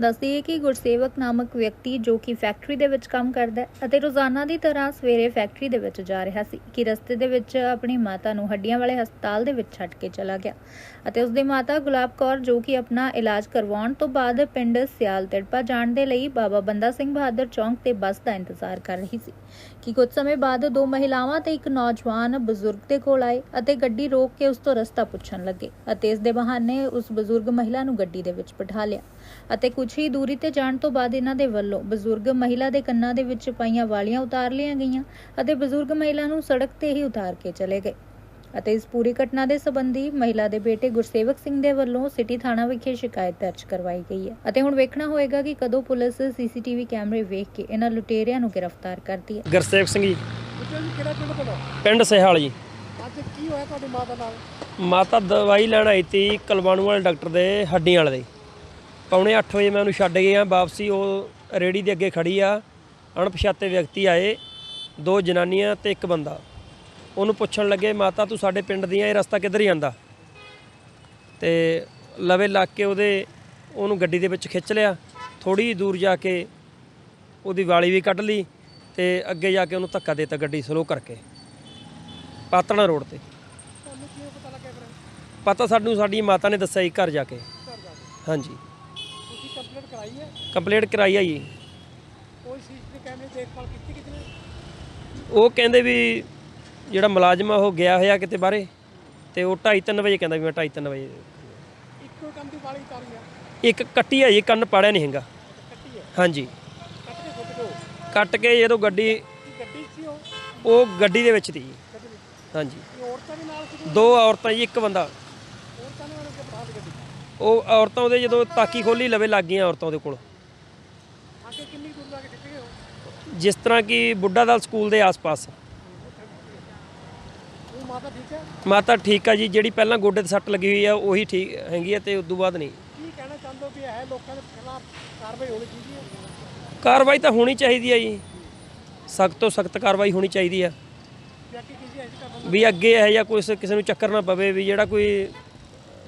ਦੱਸਦੀ ਹੈ ਕਿ ਗੁਰਸੇਵਕ ਨਾਮਕ ਵਿਅਕਤੀ ਜੋ ਕਿ ਫੈਕਟਰੀ ਦੇ ਵਿੱਚ ਕੰਮ ਕਰਦਾ ਹੈ ਅਤੇ ਰੋਜ਼ਾਨਾ ਦੀ ਤਰ੍ਹਾਂ ਸਵੇਰੇ ਫੈਕਟਰੀ ਦੇ ਵਿੱਚ ਜਾ ਰਿਹਾ ਸੀ ਕਿ ਰਸਤੇ ਦੇ ਵਿੱਚ ਆਪਣੀ ਮਾਤਾ ਨੂੰ ਹੱਡੀਆਂ ਵਾਲੇ ਹਸਪਤਾਲ ਦੇ ਵਿੱਚ ਛੱਡ ਕੇ ਚਲਾ ਗਿਆ ਅਤੇ ਉਸ ਦੀ ਮਾਤਾ ਗੁਲਾਬ ਕੌਰ ਜੋ ਕਿ ਆਪਣਾ ਇਲਾਜ ਕਰਵਾਉਣ ਤੋਂ ਬਾਅਦ ਪਿੰਡ ਸਿਆਲ ਤਿੜਪਾ ਜਾਣ ਦੇ ਲਈ ਬਾਬਾ ਬੰਦਾ ਸਿੰਘ ਬਹਾਦਰ ਚੌਂਕ ਤੇ ਬੱਸ ਦਾ ਇੰਤਜ਼ਾਰ ਕਰ ਰਹੀ ਸੀ ਕਿ ਕੁਝ ਸਮੇਂ ਬਾਅਦ ਦੋ ਮਹਿਲਾਵਾਂ ਤੇ ਇੱਕ ਨੌਜਵਾਨ ਬਜ਼ੁਰਗ ਦੇ ਕੋਲ ਆਏ ਅਤੇ ਗੱਡੀ ਰੋਕ ਕੇ ਉਸ ਤੋਂ ਰਸਤਾ ਪੁੱਛਣ ਲੱਗੇ ਅਤੇ ਇਸ ਦੇ ਬਹਾਨੇ ਉਸ ਬਜ਼ੁਰਗ ਮਹਿਲਾ ਨੂੰ ਗੱਡੀ ਦੇ ਵਿੱਚ ਬਿਠਾ ਲਿਆ ਅਤੇ ਕੁਝ ਹੀ ਦੂਰੀ ਤੇ ਜਾਣ ਤੋਂ ਬਾਅਦ ਇਹਨਾਂ ਦੇ ਵੱਲੋਂ ਬਜ਼ੁਰਗ ਮਹਿਲਾ ਦੇ ਕੰਨਾਂ ਦੇ ਵਿੱਚ ਪਾਈਆਂ ਵਾਲੀਆਂ ਉਤਾਰ ਲਈਆਂ ਗਈਆਂ ਅਤੇ ਬਜ਼ੁਰਗ ਮਹਿਲਾ ਨੂੰ ਸੜਕ ਤੇ ਹੀ ਉਤਾਰ ਕੇ ਚਲੇ ਗਏ। ਅਤੇ ਇਸ ਪੂਰੀ ਘਟਨਾ ਦੇ ਸੰਬੰਧੀ ਮਹਿਲਾ ਦੇ ਬੇਟੇ ਗੁਰਸੇਵਕ ਸਿੰਘ ਦੇ ਵੱਲੋਂ ਸਿਟੀ ਥਾਣਾ ਵਿਖੇ ਸ਼ਿਕਾਇਤ ਦਰਜ ਕਰਵਾਈ ਗਈ ਹੈ। ਅਤੇ ਹੁਣ ਵੇਖਣਾ ਹੋਏਗਾ ਕਿ ਕਦੋਂ ਪੁਲਿਸ ਸੀਸੀਟੀਵੀ ਕੈਮਰੇ ਵੇਖ ਕੇ ਇਹਨਾਂ ਲੁਟੇਰਿਆਂ ਨੂੰ ਗ੍ਰਿਫਤਾਰ ਕਰਦੀ ਹੈ। ਗੁਰਸੇਵਕ ਸਿੰਘ ਜੀ। ਕਿਹੜਾ ਪਿੰਡ ਸਿਹਾਲ ਜੀ। ਅੱਜ ਕੀ ਹੋਇਆ ਤੁਹਾਡੀ ਮਾਤਾ ਨਾਲ ਮਾਤਾ ਦਵਾਈ ਲੈਣ ਆਈ ਤੀ ਕਲਵਾਣੂ ਵਾਲੇ ਡਾਕਟਰ ਦੇ ਹੱਡੀਆਂ ਵਾਲੇ ਦੇ। ਪੌਣੇ 8 ਵਜੇ ਮੈਂ ਉਹਨੂੰ ਛੱਡ ਗਿਆ ਵਾਪਸੀ ਉਹ ਰੇੜੀ ਦੇ ਅੱਗੇ ਖੜੀ ਆ। ਅਣਪਛਾਤੇ ਵਿਅਕਤੀ ਆਏ ਦੋ ਜਨਾਨੀਆਂ ਤੇ ਇੱਕ ਬੰਦਾ। ਉਹਨੂੰ ਪੁੱਛਣ ਲੱਗੇ ਮਾਤਾ ਤੂੰ ਸਾਡੇ ਪਿੰਡ ਦੀਆਂ ਇਹ ਰਸਤਾ ਕਿੱਧਰ ਜਾਂਦਾ? ਤੇ ਲਵੇ ਲੱਗ ਕੇ ਉਹਦੇ ਉਹਨੂੰ ਗੱਡੀ ਦੇ ਵਿੱਚ ਖਿੱਚ ਲਿਆ। ਥੋੜੀ ਦੂਰ ਜਾ ਕੇ ਉਹਦੀ ਵਾਲੀ ਵੀ ਕੱਢ ਲਈ ਤੇ ਅੱਗੇ ਜਾ ਕੇ ਉਹਨੂੰ ਧੱਕਾ ਦੇਤਾ ਗੱਡੀ ਸਲੋ ਕਰਕੇ। ਪਾਤਣਾ ਰੋਡ ਤੇ। ਪਤਾ ਸਾਨੂੰ ਸਾਡੀ ਮਾਤਾ ਨੇ ਦੱਸਿਆ ਜੀ ਘਰ ਜਾ ਕੇ। ਹਾਂਜੀ। ਕੰਪਲੀਟ ਕਰਾਈ ਹੈ? ਕੰਪਲੇਂਟ ਕਰਾਈ ਆ ਜੀ। ਕੋਈ ਸੀਸੀਟੀਵੀ ਕੈਮਰੇ ਦੇਖਭਾਲ ਕੀਤੀ ਕਿਤੇ ਉਹ ਕਹਿੰਦੇ ਵੀ ਜਿਹੜਾ ਮੁਲਾਜ਼ਮ ਆ ਉਹ ਗਿਆ ਹੋਇਆ ਕਿਤੇ ਬਾਹਰੇ ਤੇ ਉਹ 2:30 ਵਜੇ ਕਹਿੰਦਾ ਵੀ ਮੈਂ 2:30 ਵਜੇ। ਇੱਕੋ ਕੰਮ ਦੀ ਵਾਲੀ ਉਤਾਰੀ ਆ। ਇੱਕ ਕੱਟੀ ਆ ਜੀ ਕੰਨ ਪਾੜਿਆ ਨਹੀਂ ਹੈਗਾ। ਕੱਟੀ ਹੈ ਹਾਂਜੀ। ਕੱਟ ਕੇ ਸੁੱਟ ਦਿਓ ਕੱਟ ਕੇ ਜਦੋਂ ਗੱਡੀ ਸੀ ਉਹ? ਉਹ ਗੱਡੀ ਦੇ ਵਿੱਚ ਤੀ ਜੀ ਗੱਡੀ ਵਿੱਚ। ਹਾਂਜੀ। ਇਹ ਔਰਤਾਂ ਵੀ ਨਾਲ ਸੀ ਦੋ ਔਰਤਾਂ ਜੀ ਇੱਕ ਬੰਦਾ। ਔਰਤਾਂ ਨੇ ਉਹਨੂੰ ਬਿਠਾ ਦਿੱਤੀ ਗੱਡੀ? 'ਚ। ਉਹ ਔਰਤਾਂ ਉਹਦੇ ਜਦੋਂ ਤਾਕੀ ਖੋਲੀ ਲਵੇ ਲੱਗ ਗਈਆਂ ਔਰਤਾਂ ਉਹਦੇ ਕੋਲ। ਹੋ ਜਿਸ ਤਰ੍ਹਾਂ ਕਿ ਬੁੱਢਾ ਦਲ ਸਕੂਲ ਦੇ ਆਸ-ਪਾਸ। ਮਾਤਾ ਠੀਕ ਹੈ? ਮਾਤਾ ਠੀਕ ਆ ਜੀ ਜਿਹੜੀ ਪਹਿਲਾਂ ਗੋਡੇ ਤੇ ਸੱਟ ਲੱਗੀ ਹੋਈ ਆ ਉਹੀ ਠੀਕ ਹੈਗੀ ਆ ਤੇ ਉਸ ਤੋਂ ਬਾਅਦ ਨਹੀਂ। ਕੀ ਕਹਿਣਾ ਚਾਹੁੰਦੇ ਹੋ ਵੀ ਇਹ ਲੋਕਾਂ ਦੇ ਖਿਲਾਫ ਕਾਰਵਾਈ ਹੋਣੀ ਚਾਹੀਦੀ ਹੈ? ਕਾਰਵਾਈ ਤਾਂ ਹੋਣੀ ਚਾਹੀਦੀ ਆ ਜੀ। ਸਖਤ ਤੋਂ ਸਖਤ ਕਾਰਵਾਈ ਹੋਣੀ ਚਾਹੀਦੀ ਆ। ਵੀ ਅੱਗੇ ਇਹ ਜਾਂ ਕੋਈ ਕਿਸੇ ਨੂੰ ਚੱਕਰ ਨਾ ਪਵੇ ਵੀ ਜਿਹੜਾ ਕੋਈ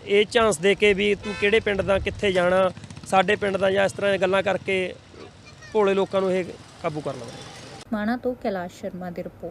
ਇਹ ਚਾਂਸ ਦੇ ਕੇ ਵੀ ਤੂੰ ਕਿਹੜੇ ਪਿੰਡ ਦਾ, ਕਿੱਥੇ ਜਾਣਾ, ਸਾਡੇ ਪਿੰਡ ਦਾ ਜਾਂ ਇਸ ਤਰ੍ਹਾਂ ਦੀਆਂ ਗੱਲਾਂ ਕਰਕੇ ਭੋਲੇ ਲੋਕਾਂ ਨੂੰ ਇਹ ਕਾਬੂ ਕਰ ਲਵਾਂਗੇ ਮਾਣਾ ਤੋਂ ਕੈਲਾਸ਼ ਸ਼ਰਮਾ ਦੀ ਰਿਪੋਰਟ।